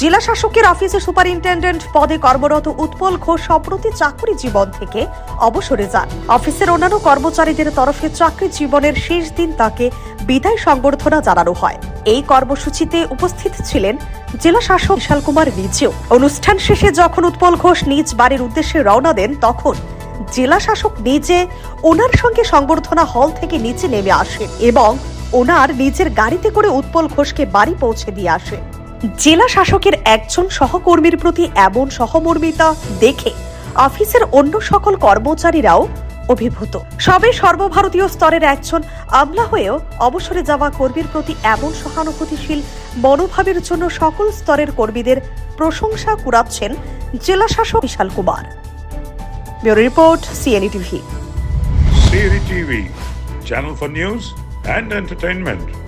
জেলা শাসকের অফিসে সুপারিনটেন্ডেন্ট পদে কর্মরত উৎপল ঘোষ সম্প্রতি চাকরি জীবন থেকে অবসরে যান। অফিসের অন্যান্য কর্মচারীদের তরফে চাকরি জীবনের শেষ দিন তাকে বিদায় সংবর্ধনা জানানো হয়। এই কর্মসূচিতে উপস্থিত ছিলেন জেলা শাসক বিশাল কুমার নিজেও। অনুষ্ঠান শেষে যখন উৎপল ঘোষ নিজ বাড়ির উদ্দেশ্যে রওনা দেন, তখন জেলা শাসক নিজে ওনার সঙ্গে সংবর্ধনা হল থেকে নিচে নেমে আসেন এবং ওনার নিজের গাড়িতে করে উৎপল ঘোষকে বাড়ি পৌঁছে দিয়ে আসে জেলা শাসকের একজন সহকর্মীর প্রতি এমন সহমর্মিতা দেখে অফিসের অন্য সকল কর্মচারীরাও অভিভূত। সবে সর্বভারতীয় স্তরের একজন আমলা হয়েও অবসরে যাওয়া কর্মীর প্রতি এমন সহানুভূতিশীল মনোভাবের জন্য সকল স্তরের কর্মীদের প্রশংসা কুড়াচ্ছেন জেলা শাসক Bishal Kumar. Bureau report, CNE TV. for news and entertainment.